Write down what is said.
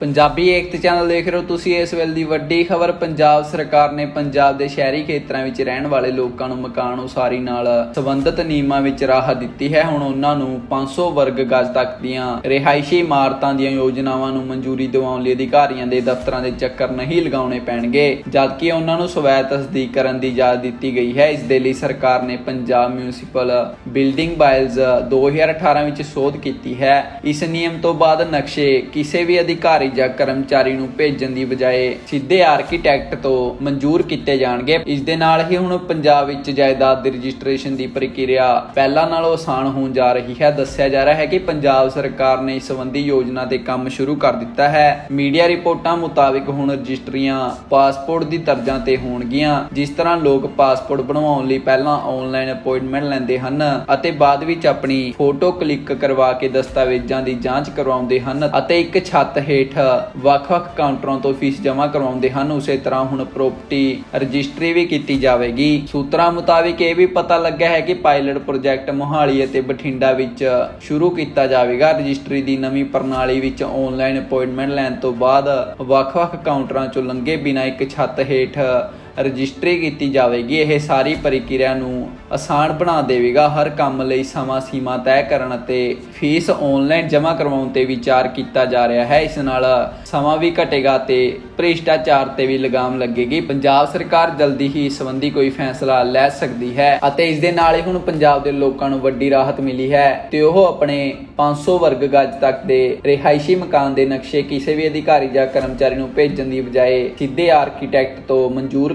ਪੰਜਾਬੀ ਏਕਤਾ channel ਦੇਖ ਰਹੇ ਹੋ ਤੁਸੀਂ ਇਸ ਵੇਲੇ ਦੀ ਵੱਡੀ ਖਬਰ। ਪੰਜਾਬ ਸਰਕਾਰ ਨੇ ਪੰਜਾਬ ਦੇ ਸ਼ਹਿਰੀ ਖੇਤਰਾਂ ਵਿੱਚ ਰਹਿਣ ਵਾਲੇ ਲੋਕਾਂ ਨੂੰ ਮਕਾਨ ਉਸਾਰੀ ਨਾਲ ਸੰਬੰਧਿਤ ਨਿਯਮਾਂ ਵਿੱਚ ਰਾਹਤ ਦਿੱਤੀ ਹੈ। ਹੁਣ ਉਹਨਾਂ ਨੂੰ 500 ਵਰਗ ਗਜ ਤੱਕ ਦੀਆਂ ਰਿਹਾਇਸ਼ੀ ਇਮਾਰਤਾਂ ਦੀਆਂ ਯੋਜਨਾਵਾਂ ਨੂੰ ਮਨਜ਼ੂਰੀ ਦਿਵਾਉਣ ਲਈ ਅਧਿਕਾਰੀਆਂ ਦੇ ਦਫ਼ਤਰਾਂ ਦੇ ਚੱਕਰ ਨਹੀਂ ਲਗਾਉਣੇ ਪੈਣਗੇ, ਜਦਕਿ ਉਹਨਾਂ ਨੂੰ ਸਵੈ ਤਸਦੀਕ ਕਰਨ ਦੀ ਇਜਾਜ਼ਤ ਦਿੱਤੀ ਗਈ ਹੈ। ਇਸ ਦੇ ਲਈ ਸਰਕਾਰ ਨੇ ਪੰਜਾਬ ਮਿਊਨਿਸਪਲ ਬਿਲਡਿੰਗ ਬਾਇਲਜ਼ 2018 ਵਿੱਚ ਸੋਧ ਕੀਤੀ ਹੈ। ਇਸ ਨਿਯਮ ਤੋਂ ਬਾਅਦ ਨਕਸ਼ੇ ਕਿਸੇ ਵੀ ਅਧਿਕਾਰੀ ਅਧਿਕਾਰੀ ਜਾਂ ਕਰਮਚਾਰੀ ਨੂੰ ਭੇਜਣ ਦੀ ਬਜਾਏ ਸਿੱਧੇ ਆਰਕੀਟੈਕਟ ਤੋਂ ਮਨਜ਼ੂਰ ਕੀਤੇ ਜਾਣਗੇ। ਇਸ ਦੇ ਨਾਲ ਹੀ ਹੁਣ ਪੰਜਾਬ ਵਿੱਚ ਜਾਇਦਾਦ ਦੀ ਰਜਿਸਟ੍ਰੇਸ਼ਨ ਦੀ ਪ੍ਰਕਿਰਿਆ ਪਹਿਲਾਂ ਨਾਲੋਂ ਆਸਾਨ ਹੋਣ ਜਾ ਰਹੀ ਹੈ। ਦੱਸਿਆ ਜਾ ਰਿਹਾ ਹੈ ਕਿ ਪੰਜਾਬ ਸਰਕਾਰ ਨੇ ਇਸ ਸੰਬੰਧੀ ਯੋਜਨਾ ਤੇ ਕੰਮ ਸ਼ੁਰੂ ਕਰ ਦਿੱਤਾ ਹੈ। ਮੀਡੀਆ ਰਿਪੋਰਟਾਂ ਮੁਤਾਬਿਕ ਹੁਣ ਰਜਿਸਟਰੀਆਂ ਪਾਸਪੋਰਟ ਦੀ ਤਰਜ਼ਾਂ ਤੇ ਹੋਣਗੀਆਂ। ਜਿਸ ਤਰ੍ਹਾਂ ਲੋਕ ਪਾਸਪੋਰਟ ਬਣਵਾਉਣ ਲਈ ਪਹਿਲਾਂ ਆਨਲਾਈਨ ਅਪਾਇੰਟਮੈਂਟ ਲੈਂਦੇ ਹਨ ਅਤੇ ਬਾਅਦ ਵਿੱਚ ਆਪਣੀ ਫੋਟੋ ਕਲਿੱਕ ਕਰਵਾ ਕੇ ਦਸਤਾਵੇਜ਼ਾਂ ਦੀ ਜਾਂਚ ਕਰਵਾਉਂਦੇ ਹਨ ਅਤੇ ਇੱਕ ਛੱਤ ਹੇਠ ਵੱਖ-ਵੱਖ ਕਾਊਂਟਰਾਂ ਤੋਂ ਫੀਸ ਜਮ੍ਹਾਂ ਕਰਵਾਉਂਦੇ ਹਨ, ਉਸੇ ਤਰ੍ਹਾਂ ਹੁਣ ਪ੍ਰਾਪਰਟੀ ਰਜਿਸਟਰੀ ਵੀ ਕੀਤੀ ਜਾਵੇਗੀ। ਸੂਤਰਾਂ ਮੁਤਾਬਿਕ ਇਹ ਵੀ ਪਤਾ ਲੱਗਾ ਹੈ ਕਿ ਪਾਇਲਟ ਪ੍ਰੋਜੈਕਟ ਮੋਹਾਲੀ ਅਤੇ ਬਠਿੰਡਾ ਵਿੱਚ ਸ਼ੁਰੂ ਕੀਤਾ ਜਾਵੇਗਾ। ਰਜਿਸਟਰੀ ਦੀ ਨਵੀਂ ਪ੍ਰਣਾਲੀ ਵਿੱਚ ਆਨਲਾਈਨ ਅਪਾਇੰਟਮੈਂਟ ਲੈਣ ਤੋਂ ਬਾਅਦ ਵੱਖ-ਵੱਖ ਕਾਊਂਟਰਾਂ ਚੋਂ ਲੰਘੇ ਬਿਨਾਂ ਇੱਕ ਛੱਤ ਹੇਠ ਰਜਿਸਟਰੀ ਕੀਤੀ ਜਾਵੇਗੀ। ਇਹ ਸਾਰੀ ਪ੍ਰਕਿਰਿਆ ਨੂੰ ਆਸਾਨ ਬਣਾ ਦੇਵੇਗਾ। ਹਰ ਕੰਮ ਲਈ ਸਮਾਂ ਸੀਮਾ ਤੈਅ ਕਰਨ ਅਤੇ ਫੀਸ ਆਨਲਾਈਨ ਜਮ੍ਹਾਂ ਕਰਵਾਉਣ ਤੇ ਵਿਚਾਰ ਕੀਤਾ ਜਾ ਰਿਹਾ ਹੈ। ਇਸ ਨਾਲ ਸਮਾਂ ਵੀ ਘਟੇਗਾ ਤੇ ਭ੍ਰਿਸ਼ਟਾਚਾਰ ਤੇ ਵੀ ਲਗਾਮ ਲੱਗੇਗੀ। ਪੰਜਾਬ ਸਰਕਾਰ ਜਲਦੀ ਹੀ ਇਸ ਸੰਬੰਧੀ ਕੋਈ ਫੈਸਲਾ ਲੈ ਸਕਦੀ ਹੈ ਅਤੇ ਇਸ ਦੇ ਨਾਲ ਹੀ ਹੁਣ ਪੰਜਾਬ ਦੇ ਲੋਕਾਂ ਨੂੰ ਵੱਡੀ ਰਾਹਤ ਮਿਲੀ ਹੈ ਤੇ ਉਹ ਆਪਣੇ 500 ਵਰਗ ਗਜ ਤੱਕ ਦੇ ਰਿਹਾਇਸ਼ੀ ਮਕਾਨ ਦੇ ਨਕਸ਼ੇ ਕਿਸੇ ਵੀ ਅਧਿਕਾਰੀ ਜਾਂ ਕਰਮਚਾਰੀ ਨੂੰ ਭੇਜਣ ਦੀ ਬਜਾਏ ਸਿੱਧੇ ਆਰਕੀਟੈਕਟ ਤੋਂ ਮਨਜ਼ੂਰ